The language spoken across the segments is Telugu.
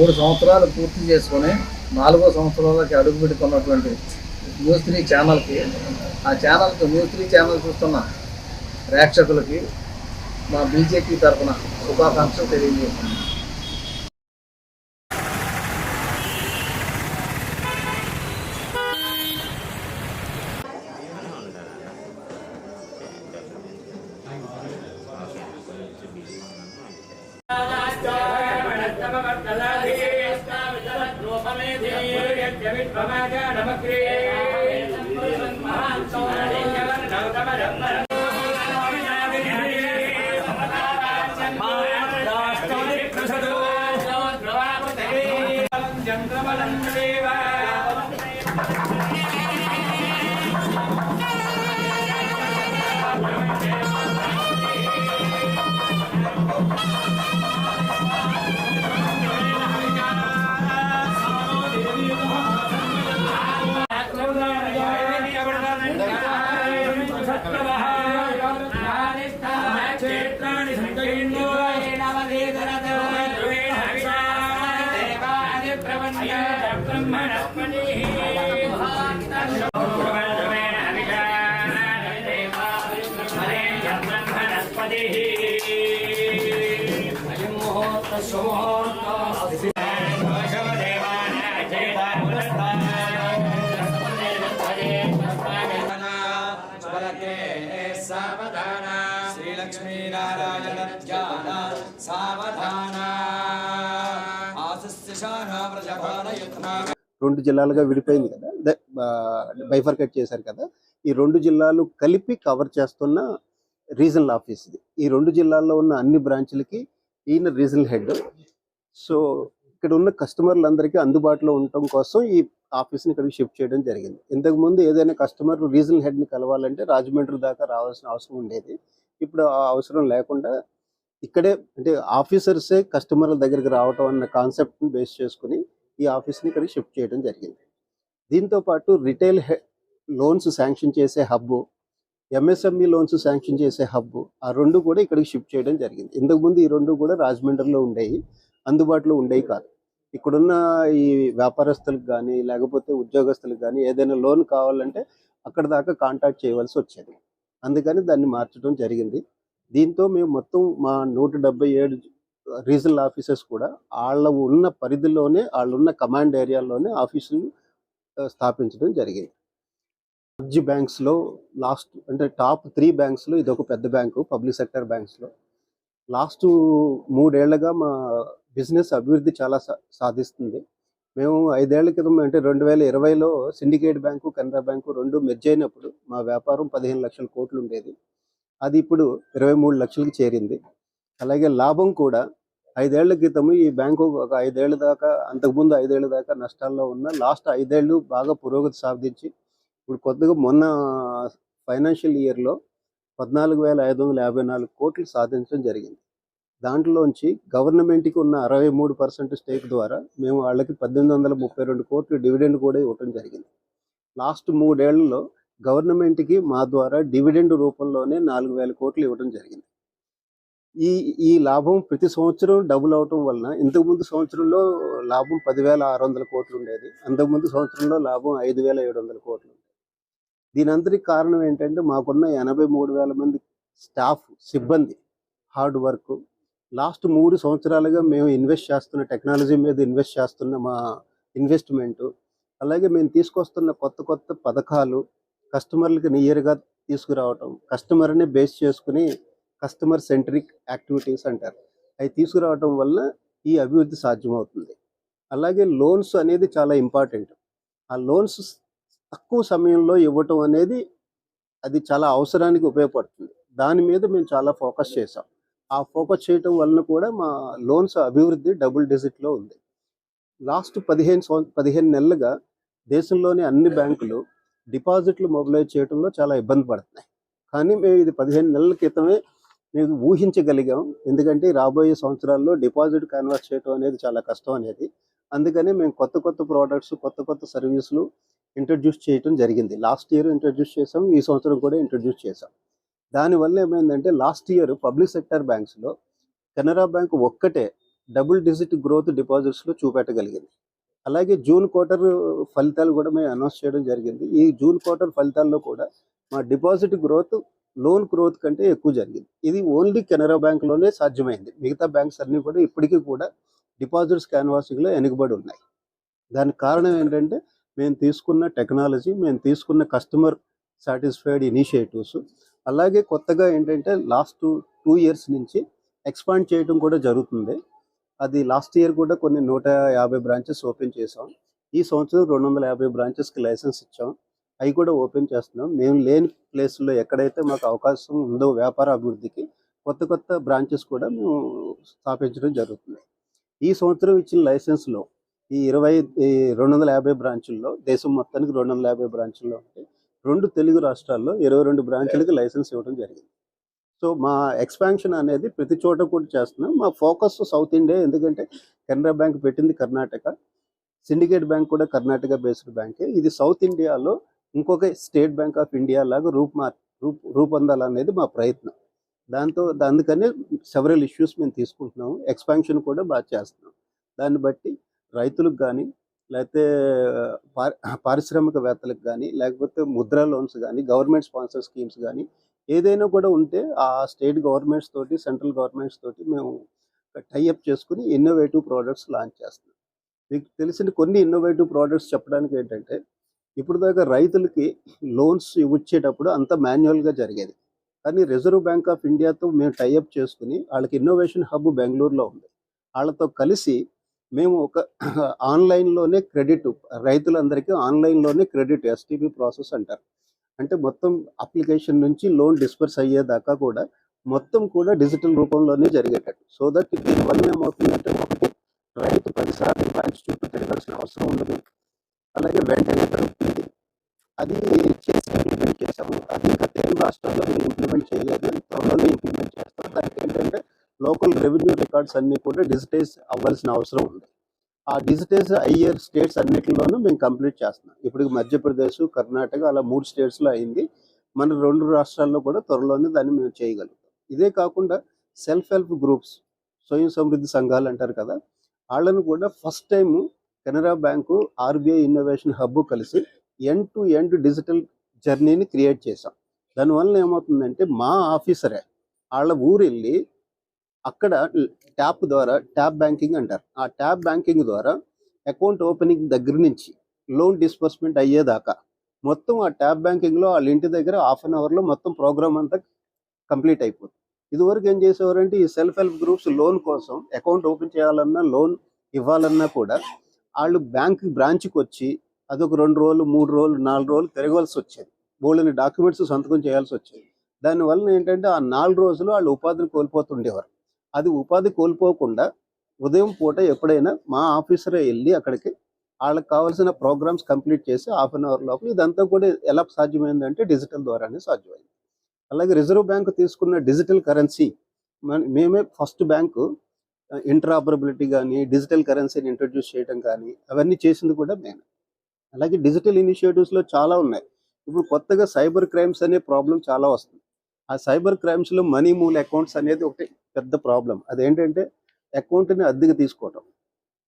మూడు సంవత్సరాలు పూర్తి చేసుకొని నాలుగో సంవత్సరాలకి అడుగు పెడుతున్నటువంటి న్యూస్ త్రీ ఛానల్కి ఆ ఛానల్కి న్యూస్ త్రీ ఛానల్ చూస్తున్న ప్రేక్షకులకి మా బీజేపీ తరఫున శుభాకాంక్షలు తెలియజేస్తున్నాం సావధాన రెండు జిల్లాలుగా విడిపోయింది కదా. బైఫర్కేట్ చేశారు కదా. ఈ రెండు జిల్లాలు కలిపి కవర్ చేస్తున్న రీజనల్ ఆఫీస్ ఇది. ఈ రెండు జిల్లాల్లో ఉన్న అన్ని బ్రాంచ్లకి ఈయన రీజనల్ హెడ్ సో ఇక్కడ ఉన్న కస్టమర్లందరికీ అందుబాటులో ఉండటం కోసం ఈ ఆఫీస్ని ఇక్కడికి షిఫ్ట్ చేయడం జరిగింది. ఇంతకు ముందు ఏదైనా కస్టమర్ రీజనల్ హెడ్ని కలవాలంటే రాజమండ్రి దాకా రావాల్సిన అవసరం ఉండేది. ఇప్పుడు ఆ అవసరం లేకుండా ఇక్కడే అంటే ఆఫీసర్సే కస్టమర్ల దగ్గరికి రావటం అన్న కాన్సెప్ట్ని బేస్ చేసుకుని ఈ ఆఫీస్ని ఇక్కడికి షిఫ్ట్ చేయడం జరిగింది. దీంతో పాటు రిటైల్ లోన్స్ శాంక్షన్ చేసే హబ్బు ఎంఎస్ఎంఈ లోన్స్ శాంక్షన్ చేసే హబ్బు ఆ రెండు కూడా ఇక్కడికి షిఫ్ట్ చేయడం జరిగింది. ఇంతకుముందు ఈ రెండు కూడా రాజమండ్రిలో ఉండేవి అందుబాటులో ఉండేవి కాదు. ఇక్కడున్న ఈ వ్యాపారస్తులకు కానీ లేకపోతే ఉద్యోగస్తులకు కానీ ఏదైనా లోన్ కావాలంటే అక్కడ దాకా కాంటాక్ట్ చేయవలసి వచ్చేది. అందుకని దాన్ని మార్చడం జరిగింది. దీంతో మేము మొత్తం మా నూట డెబ్బై ఏడు రీజనల్ ఆఫీసర్స్ కూడా వాళ్ళ ఉన్న పరిధిలోనే వాళ్ళు ఉన్న కమాండ్ ఏరియాలోనే ఆఫీసులు స్థాపించడం జరిగింది. అర్జీ బ్యాంక్స్లో లాస్ట్ అంటే టాప్ త్రీ బ్యాంక్స్లో ఇది ఒక పెద్ద బ్యాంకు పబ్లిక్ సెక్టర్ బ్యాంక్స్లో. లాస్ట్ మూడేళ్ళుగా మా బిజినెస్ అభివృద్ధి చాలా సా- సాధిస్తుంది. మేము ఐదేళ్ళ క్రితం అంటే రెండు వేల ఇరవైలో సిండికేట్ బ్యాంకు కెనరా బ్యాంకు రెండు మెర్జ్ అయినప్పుడు మా వ్యాపారం పదిహేను లక్షల కోట్లు ఉండేది. అది ఇప్పుడు ఇరవై మూడు లక్షలకు చేరింది. అలాగే లాభం కూడా ఐదేళ్ళ క్రితం ఈ బ్యాంకు ఒక ఐదేళ్ళ దాకా అంతకుముందు ఐదేళ్ళ దాకా నష్టాల్లో ఉన్న లాస్ట్ ఐదేళ్ళు బాగా పురోగతి సాధించి ఇప్పుడు కొత్తగా మొన్న ఫైనాన్షియల్ ఇయర్లో పద్నాలుగు వేల ఐదు వందల యాభై నాలుగు కోట్లు సాధించడం జరిగింది. దాంట్లోంచి గవర్నమెంట్కి ఉన్న అరవై మూడు పర్సెంట్ స్టేక్ ద్వారా మేము వాళ్ళకి పద్దెనిమిది వందల ముప్పై రెండు కోట్లు డివిడెండ్ కూడా ఇవ్వటం జరిగింది. లాస్ట్ మూడేళ్ళలో గవర్నమెంట్కి మా ద్వారా డివిడెండ్ రూపంలోనే నాలుగు వేల కోట్లు ఇవ్వడం జరిగింది. ఈ ఈ లాభం ప్రతి సంవత్సరం డబుల్ అవటం వలన ఇంతకుముందు సంవత్సరంలో లాభం పదివేల ఆరు వందల కోట్లు ఉండేది. అంతకుముందు సంవత్సరంలో లాభం ఐదు వేల ఏడు వందల కోట్లు ఉండేది. దీని అంతటికి కారణం ఏంటంటే మాకున్న ఎనభై మూడు వేల మంది స్టాఫ్ సిబ్బంది హార్డ్ వర్క్. లాస్ట్ మూడు సంవత్సరాలుగా మేము ఇన్వెస్ట్ చేస్తున్న టెక్నాలజీ మీద ఇన్వెస్ట్ చేస్తున్న మా ఇన్వెస్ట్మెంట్. అలాగే మేము తీసుకొస్తున్న కొత్త కొత్త పథకాలు కస్టమర్లకి నియర్గా తీసుకురావటం కస్టమర్ని బేస్ చేసుకుని కస్టమర్ సెంట్రిక్ యాక్టివిటీస్ అంటారు. అవి తీసుకురావటం వల్ల ఈ అభివృద్ధి సాధ్యమవుతుంది. అలాగే లోన్స్ అనేది చాలా ఇంపార్టెంట్. ఆ లోన్స్ తక్కువ సమయంలో ఇవ్వటం అనేది అది చాలా అవసరానికి ఉపయోగపడుతుంది. దాని మీద మేము చాలా ఫోకస్ చేసాం ఆ ఫోకస్ చేయటం వలన కూడా మా లోన్స్ అభివృద్ధి డబుల్ డిజిట్లో ఉంది. లాస్ట్ పదిహేను సంవ పదిహేను నెలలుగా దేశంలోని అన్ని బ్యాంకులు డిపాజిట్లు మొబిలైజ్ చేయడంలో చాలా ఇబ్బంది పడుతున్నాయి. కానీ మేము ఇది పదిహేను నెలల క్రితమే మేము ఊహించగలిగాం. ఎందుకంటే రాబోయే సంవత్సరాల్లో డిపాజిట్ కన్వర్ట్ చేయడం అనేది చాలా కష్టం అనేది. అందుకనే మేము కొత్త కొత్త ప్రోడక్ట్స్ కొత్త కొత్త సర్వీసులు ఇంట్రడ్యూస్ చేయడం జరిగింది. లాస్ట్ ఇయర్ ఇంట్రడ్యూస్ చేసాం ఈ సంవత్సరం కూడా ఇంట్రడ్యూస్ చేసాం దానివల్ల ఏమైందంటే లాస్ట్ ఇయర్ పబ్లిక్ సెక్టర్ బ్యాంక్స్లో కెనరా బ్యాంక్ ఒక్కటే డబుల్ డిజిట్ గ్రోత్ డిపాజిట్స్లో చూపెట్టగలిగింది. అలాగే జూన్ క్వార్టర్ ఫలితాలు కూడా మేము అనౌన్స్ చేయడం జరిగింది. ఈ జూన్ క్వార్టర్ ఫలితాల్లో కూడా మా డిపాజిట్ గ్రోత్ లోన్ గ్రోత్ కంటే ఎక్కువ జరిగింది. ఇది ఓన్లీ కెనరా బ్యాంక్లోనే సాధ్యమైంది. మిగతా బ్యాంక్స్ అన్నీ కూడా ఇప్పటికీ కూడా డిపాజిట్స్ క్యాన్వాసింగ్లో వెనుకబడి ఉన్నాయి. దానికి కారణం ఏంటంటే మేము తీసుకున్న టెక్నాలజీ మేము తీసుకున్న కస్టమర్ సాటిస్ఫైడ్ ఇనిషియేటివ్స్ అలాగే కొత్తగా ఏంటంటే లాస్ట్ టూ ఇయర్స్ నుంచి ఎక్స్పాండ్ చేయడం కూడా జరుగుతుంది. అది లాస్ట్ ఇయర్ కూడా కొన్ని నూట యాభై బ్రాంచెస్ ఓపెన్ చేసాం ఈ సంవత్సరం రెండు వందల యాభై బ్రాంచెస్కి లైసెన్స్ ఇచ్చాం. అవి కూడా ఓపెన్ చేస్తున్నాం. మేము లేని ప్లేస్లో ఎక్కడైతే మాకు అవకాశం ఉందో వ్యాపార అభివృద్ధికి కొత్త కొత్త బ్రాంచెస్ కూడా మేము స్థాపించడం జరుగుతుంది. ఈ సంవత్సరం ఇచ్చిన లైసెన్స్లో ఈ ఇరవై ఈ రెండు వందల యాభై బ్రాంచుల్లో దేశం మొత్తానికి రెండు వందల యాభై బ్రాంచుల్లో ఉంటే రెండు తెలుగు రాష్ట్రాల్లో ఇరవై రెండు బ్రాంచులకు లైసెన్స్ ఇవ్వడం జరిగింది. సో మా ఎక్స్పాన్షన్ అనేది ప్రతి చోట కూడా చేస్తున్నాం. మా ఫోకస్ సౌత్ ఇండియా ఎందుకంటే కెనరా బ్యాంక్ పెట్టింది కర్ణాటక. సిండికేట్ బ్యాంక్ కూడా కర్ణాటక బేస్డ్ బ్యాంకే. ఇది సౌత్ ఇండియాలో ఇంకొక స్టేట్ బ్యాంక్ ఆఫ్ ఇండియా లాగా రూపుమార్ రూప్ రూపొందాలనేది మా ప్రయత్నం. దాంతో అందుకనే సెవరల్ ఇష్యూస్ మేము తీసుకుంటున్నాము. ఎక్స్పాన్షన్ కూడా బాగా చేస్తున్నాం. దాన్ని బట్టి రైతులకు కానీ లేకపోతే పారి పారిశ్రామికవేత్తలకు కానీ లేకపోతే ముద్రా లోన్స్ కానీ గవర్నమెంట్ స్పాన్సర్ స్కీమ్స్ కానీ ఏదైనా కూడా ఉంటే ఆ స్టేట్ గవర్నమెంట్స్ తోటి సెంట్రల్ గవర్నమెంట్స్ తోటి మేము టైఅప్ చేసుకుని ఇన్నోవేటివ్ ప్రోడక్ట్స్ లాంచ్ చేస్తున్నాం. మీకు తెలిసిన కొన్ని ఇన్నోవేటివ్ ప్రోడక్ట్స్ చెప్పడానికి ఏంటంటే ఇప్పుడు దాకా రైతులకి లోన్స్ ఇచ్చేటప్పుడు అంత మాన్యువల్గా జరిగేది. కానీ రిజర్వ్ బ్యాంక్ ఆఫ్ ఇండియాతో మేము టైఅప్ చేసుకుని వాళ్ళకి ఇన్నోవేషన్ హబ్ బెంగళూరులో ఉంది. వాళ్ళతో కలిసి మేము ఒక ఆన్లైన్లోనే క్రెడిట్ రైతులందరికీ ఆన్లైన్లోనే క్రెడిట్ ఎస్టీపీ ప్రాసెస్ అంటారు. అంటే మొత్తం అప్లికేషన్ నుంచి లోన్ డిస్పర్స్ అయ్యేదాకా కూడా మొత్తం కూడా డిజిటల్ రూపంలోనే జరిగేటట్టు. సో దట్ దీనివల్ల ఏమవుతుందంటే ఒకటి రైతు పదిసార్లు బ్యాంక్ చుట్టూ తిరగాల్సిన అవసరం ఉండదు అలాగే వెంటనే దొరుకుతుంది అది చేసి ఇంప్లిమెంట్ చేసాము అది ఇంకా తెలుగు రాష్ట్రాల్లో మేము ఇంప్లిమెంట్ చేయలేదు. త్వరలోనే ఇంప్లిమెంట్ చేస్తాం. దానికి ఏంటంటే లోకల్ రెవెన్యూ రికార్డ్స్ అన్ని కూడా డిజిటైజ్ అవ్వాల్సిన అవసరం ఉంది. ఆ డిజిటైజ్ అయ్యే స్టేట్స్ అన్నిటిలోనూ మేము కంప్లీట్ చేస్తున్నాం. ఇప్పుడు మధ్యప్రదేశ్ కర్ణాటక అలా మూడు స్టేట్స్లో అయింది. మన రెండు రాష్ట్రాల్లో కూడా త్వరలోనే దాన్ని మేము చేయగలుగుతాం. ఇదే కాకుండా సెల్ఫ్ హెల్ప్ గ్రూప్స్ స్వయం సమృద్ధి సంఘాలు అంటారు కదా వాళ్ళను కూడా first time Canara bank RBI innovation hub కలిసి ఎండ్ టు ఎండ్ డిజిటల్ జర్నీని క్రియేట్ చేసాం దానివల్ల ఏమవుతుందంటే మా ఆఫీసరే వాళ్ళ ఊరు వెళ్ళి అక్కడ ట్యాప్ ద్వారా ట్యాప్ బ్యాంకింగ్ అంటారు. ఆ ట్యాప్ బ్యాంకింగ్ ద్వారా అకౌంట్ ఓపెనింగ్ దగ్గర నుంచి లోన్ డిస్బర్స్మెంట్ అయ్యేదాకా మొత్తం ఆ ట్యాప్ బ్యాంకింగ్లో వాళ్ళ ఇంటి దగ్గర హాఫ్ అన్ అవర్లో మొత్తం ప్రోగ్రామ్ అంతా కంప్లీట్ అయిపోతుంది. ఇదివరకు ఏం చేసేవారంటే ఈ సెల్ఫ్ హెల్ప్ గ్రూప్స్ లోన్ కోసం అకౌంట్ ఓపెన్ చేయాలన్నా లోన్ ఇవ్వాలన్నా కూడా వాళ్ళు బ్యాంక్ బ్రాంచ్కి వచ్చి అదొక రెండు రోజులు మూడు రోజులు నాలుగు రోజులు తిరగవలసి వచ్చేది. బోళ్ళని డాక్యుమెంట్స్ సంతకం చేయాల్సి వచ్చేది. దానివల్ల ఏంటంటే ఆ నాలుగు రోజులు వాళ్ళు ఉపాధిని కోల్పోతుండేవారు. అది ఉపాధి కోల్పోకుండా ఉదయం పూట ఎప్పుడైనా మా ఆఫీసరే వెళ్ళి అక్కడికి వాళ్ళకి కావాల్సిన ప్రోగ్రామ్స్ కంప్లీట్ చేసి హాఫ్ అన్ అవర్ లోపల ఇదంతా కూడా ఎలా సాధ్యమైందంటే డిజిటల్ ద్వారానే సాధ్యమైంది. అలాగే రిజర్వ్ బ్యాంక్ తీసుకున్న డిజిటల్ కరెన్సీ మేమే ఫస్ట్ బ్యాంకు ఇంటరాపరబిలిటీ కానీ డిజిటల్ కరెన్సీని ఇంట్రడ్యూస్ చేయడం కానీ అవన్నీ చేసింది కూడా నేను అలాగే డిజిటల్ ఇనిషియేటివ్స్లో చాలా ఉన్నాయి. ఇప్పుడు కొత్తగా సైబర్ క్రైమ్స్ అనే ప్రాబ్లం చాలా వస్తుంది. ఆ సైబర్ క్రైమ్స్లో మనీ మూల్ అకౌంట్స్ అనేది ఒకటి పెద్ద ప్రాబ్లం. అదేంటంటే అకౌంట్ని అద్దెకి తీసుకోవటం.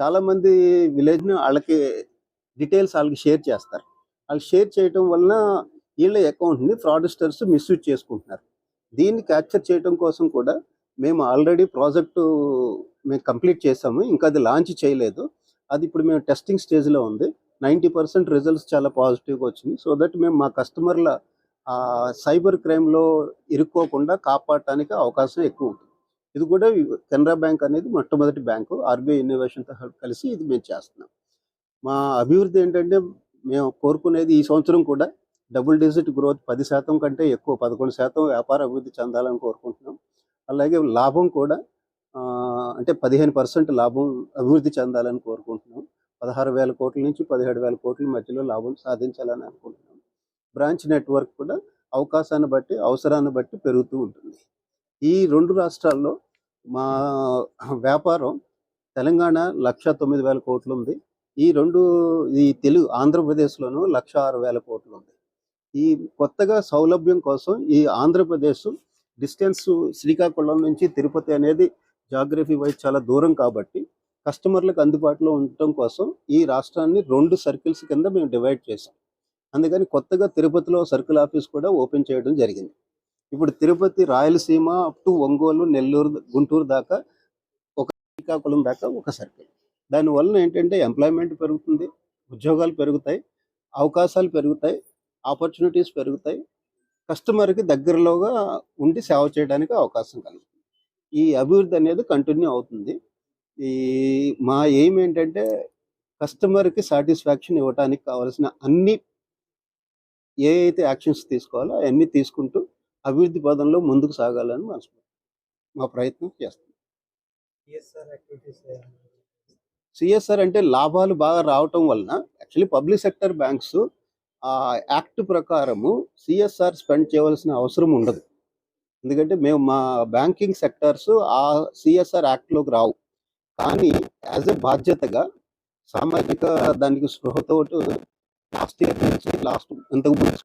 చాలామంది విలేజ్ని వాళ్ళకి డీటెయిల్స్ వాళ్ళకి షేర్ చేస్తారు. వాళ్ళు షేర్ చేయటం వలన వీళ్ళ అకౌంట్ని ఫ్రాడ్స్టర్స్ మిస్యూజ్ చేసుకుంటున్నారు. దీన్ని క్యాప్చర్ చేయడం కోసం కూడా మేము ఆల్రెడీ ప్రాజెక్టు మేము కంప్లీట్ చేసాము ఇంకా అది లాంచ్ చేయలేదు. అది ఇప్పుడు మేము టెస్టింగ్ స్టేజ్లో ఉంది. నైంటీ పర్సెంట్ రిజల్ట్స్ చాలా పాజిటివ్గా వచ్చింది సో దట్ మేము మా కస్టమర్ల సైబర్ క్రైమ్లో ఇరుక్కోకుండా కాపాడటానికి అవకాశం ఎక్కువ ఉంటుంది. ఇది కూడా కెనరా బ్యాంక్ అనేది మొట్టమొదటి బ్యాంకు. ఆర్బీఐ ఇన్నోవేషన్తో కలిసి ఇది మేము చేస్తున్నాం. మా అభివృద్ధి ఏంటంటే మేము కోరుకునేది ఈ సంవత్సరం కూడా డబుల్ డిజిట్ గ్రోత్ పది శాతం కంటే ఎక్కువ పదకొండు శాతం వ్యాపార అభివృద్ధి చెందాలని కోరుకుంటున్నాం. అలాగే లాభం కూడా అంటే పదిహేను పర్సెంట్ లాభం అభివృద్ధి చెందాలని కోరుకుంటున్నాం. పదహారు వేల కోట్ల నుంచి పదిహేడు వేల కోట్ల మధ్యలో లాభం సాధించాలని అనుకుంటున్నాం. బ్రాంచ్ నెట్వర్క్ కూడా అవకాశాన్ని బట్టి అవసరాన్ని బట్టి పెరుగుతూ ఉంటుంది. ఈ రెండు రాష్ట్రాల్లో మా వ్యాపారం తెలంగాణ లక్ష తొమ్మిది వేల కోట్లు ఉంది. ఈ రెండు ఈ తెలుగు ఆంధ్రప్రదేశ్లోనూ లక్ష ఆరు వేల కోట్లు ఉంది. ఈ కొత్తగా సౌలభ్యం కోసం ఈ ఆంధ్రప్రదేశ్ డిస్టెన్స్ శ్రీకాకుళం నుంచి తిరుపతి అనేది జాగ్రఫీ వైజ్ చాలా దూరం కాబట్టి కస్టమర్లకు అందుబాటులో ఉండటం కోసం ఈ రాష్ట్రాన్ని రెండు సర్కిల్స్ కింద మేము డివైడ్ చేసాం అందుకని కొత్తగా తిరుపతిలో సర్కిల్ ఆఫీస్ కూడా ఓపెన్ చేయడం జరిగింది. ఇప్పుడు తిరుపతి రాయలసీమ అప్ టు ఒంగోలు నెల్లూరు గుంటూరు దాకా ఒక శ్రీకాకుళం దాకా ఒక సర్కిల్ దానివల్ల ఏంటంటే ఎంప్లాయ్మెంట్ పెరుగుతుంది ఉద్యోగాలు పెరుగుతాయి అవకాశాలు పెరుగుతాయి ఆపర్చునిటీస్ పెరుగుతాయి. కస్టమర్కి దగ్గరలోగా ఉండి సేవ చేయడానికి అవకాశం కలుగుతుంది. ఈ అభివృద్ధి అనేది కంటిన్యూ అవుతుంది. ఈ మా ఎయిమ్ ఏంటంటే కస్టమర్కి సాటిస్ఫాక్షన్ ఇవ్వడానికి కావాల్సిన అన్ని ఏ అయితే యాక్షన్స్ తీసుకోవాలో అవన్నీ తీసుకుంటూ అభివృద్ధి పదంలో ముందుకు సాగాలని మనసు మా ప్రయత్నం చేస్తాం. సిఎస్ఆర్ అంటే లాభాలు బాగా రావటం వలన యాక్చువల్లీ పబ్లిక్ సెక్టర్ బ్యాంక్స్ ఆ యాక్ట్ ప్రకారము సిఎస్ఆర్ స్పెండ్ చేయవలసిన అవసరం ఉండదు. ఎందుకంటే మేము మా బ్యాంకింగ్ సెక్టర్స్ ఆ సిఎస్ఆర్ యాక్ట్లోకి రావు. కానీ యాజ్ ఎ బాధ్యతగా సామాజిక దానికి స్పృహతో లాస్ట్ ఇయర్ నుంచి లాస్ట్ ఇంతకు ముందు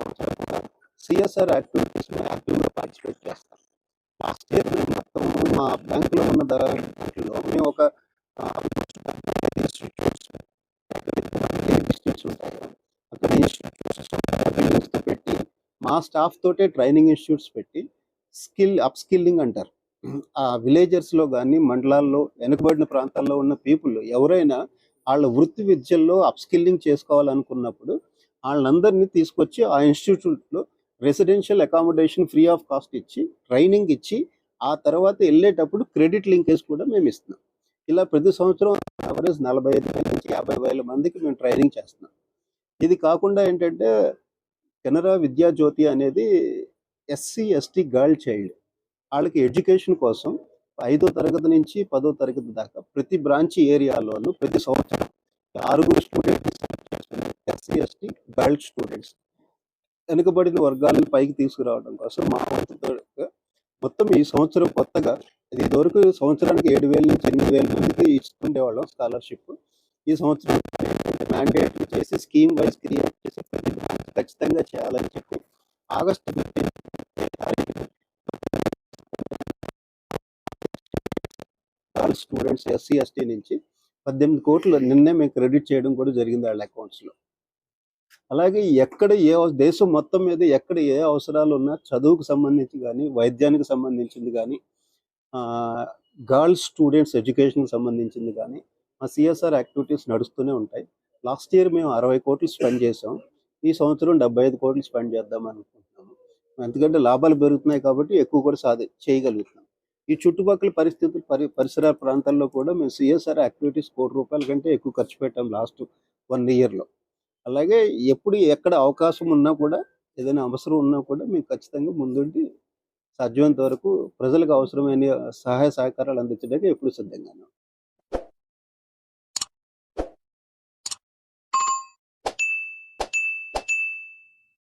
సిఎస్ఆర్ యాక్టివిటీస్లో యాక్టివ్గా పార్టిసిపేట్ చేస్తాం. లాస్ట్ ఇయర్ మొత్తం మా బ్యాంకులో ఉన్న దాంట్లో మేము ఒక ఇన్స్టిట్యూట్స్ ఇన్స్టిట్యూట్స్ ఉంటాయి. అక్కడ పెట్టి మా స్టాఫ్ తోటే ట్రైనింగ్ ఇన్స్టిట్యూట్స్ పెట్టి స్కిల్ అప్ స్కిల్లింగ్ అంటారు. ఆ విలేజర్స్లో కానీ మండలాల్లో వెనుకబడిన ప్రాంతాల్లో ఉన్న పీపుల్ ఎవరైనా వాళ్ళ వృత్తి విద్యల్లో అప్ స్కిల్లింగ్ చేసుకోవాలనుకున్నప్పుడు వాళ్ళందరినీ తీసుకొచ్చి ఆ ఇన్స్టిట్యూట్లో residential accommodation free of cost ఇచ్చి ట్రైనింగ్ ఇచ్చి ఆ తర్వాత వెళ్ళేటప్పుడు క్రెడిట్ లింకేజ్ కూడా మేము ఇస్తున్నాం. ఇలా ప్రతి సంవత్సరం అవరేజ్ నలభై ఐదు వేల నుంచి యాభై వేల మందికి మేము ట్రైనింగ్ చేస్తున్నాం. ఇది కాకుండా ఏంటంటే కెనరా విద్యా జ్యోతి అనేది ఎస్సీ ఎస్టీ గర్ల్ చైల్డ్ వాళ్ళకి ఎడ్యుకేషన్ కోసం ఐదో తరగతి నుంచి పదో తరగతి దాకా ప్రతి బ్రాంచ్ ఏరియాలోనూ ప్రతి సంవత్సరం ఆరుగురు students SC ST girl students వెనుకబడిన వర్గాలను పైకి తీసుకురావడం కోసం మా వంతుతో మొత్తం ఈ సంవత్సరం కొత్తగా ఇది ఇదివరకు సంవత్సరానికి ఏడు వేల నుంచి ఎనిమిది వేల మందికి ఇస్తుండేవాళ్ళం స్కాలర్షిప్. ఈ సంవత్సరం మ్యాండేట్ చేసి స్కీమ్ వైజ్ క్రియేట్ చేసి ప్రతి ఖచ్చితంగా చేయాలని చెప్పి ఆగస్టు స్టూడెంట్స్ ఎస్సీ ఎస్టీ నుంచి పద్దెనిమిది కోట్లు నిన్నే మేము క్రెడిట్ చేయడం కూడా జరిగింది వాళ్ళ అకౌంట్స్లో అలాగే ఎక్కడ ఏ దేశం మొత్తం మీద ఎక్కడ ఏ అవసరాలు ఉన్నా చదువుకు సంబంధించి కానీ వైద్యానికి సంబంధించింది కానీ గర్ల్స్ స్టూడెంట్స్ ఎడ్యుకేషన్కి సంబంధించింది కానీ మా సిఎస్ఆర్ యాక్టివిటీస్ నడుస్తూనే ఉంటాయి. లాస్ట్ ఇయర్ మేము అరవై కోట్లు స్పెండ్ చేసాం ఈ సంవత్సరం డెబ్బై ఐదు కోట్లు స్పెండ్ చేద్దాం అనుకుంటున్నాము. ఎందుకంటే లాభాలు పెరుగుతున్నాయి కాబట్టి ఎక్కువ కూడా సాధి చేయగలుగుతున్నాం. ఈ చుట్టుపక్కల పరిస్థితులు పరి పరిసర ప్రాంతాల్లో కూడా మేము సిఎస్ఆర్ యాక్టివిటీస్ కోటి రూపాయల కంటే ఎక్కువ ఖర్చు పెట్టాం లాస్ట్ వన్ ఇయర్లో. అలాగే ఎప్పుడు ఎక్కడ అవకాశం ఉన్నా కూడా ఏదైనా అవసరం ఉన్నా కూడా మేము ఖచ్చితంగా ముందుండి సాధ్యమైనంత వరకు ప్రజలకు అవసరమైన సహాయ సహకారాలు అందించడానికి ఎప్పుడు సిద్ధంగా ఉన్నాం